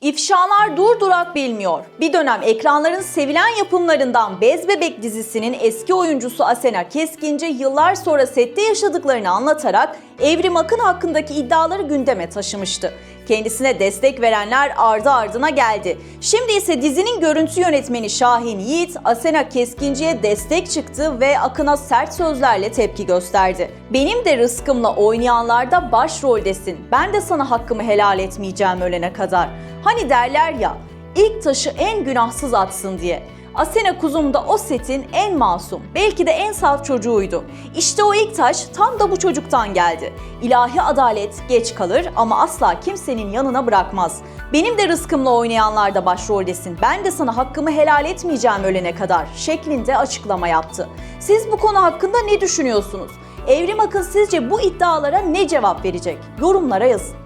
İfşalar durdurak bilmiyor. Bir dönem ekranların sevilen yapımlarından Bez Bebek dizisinin eski oyuncusu Asena Keskinci yıllar sonra sette yaşadıklarını anlatarak Evrim Akın hakkındaki iddiaları gündeme taşımıştı. Kendisine destek verenler ardı ardına geldi. Şimdi ise dizinin görüntü yönetmeni Şahin Yiğit, Asena Keskinci'ye destek çıktı ve Akın'a sert sözlerle tepki gösterdi. Benim de rızkımla oynayanlarda başroldesin. Ben de sana hakkımı helal etmeyeceğim ölene kadar. Hani derler ya, ilk taşı en günahsız atsın diye. Asena Kuzum da o setin en masum, belki de en saf çocuğuydu. İşte o ilk taş tam da bu çocuktan geldi. İlahi adalet geç kalır ama asla kimsenin yanına bırakmaz. Benim de rızkımla oynayanlarda başroldesin. Ben de sana hakkımı helal etmeyeceğim ölene kadar şeklinde açıklama yaptı. Siz bu konu hakkında ne düşünüyorsunuz? Evrim Akın sizce bu iddialara ne cevap verecek? Yorumlara yazın.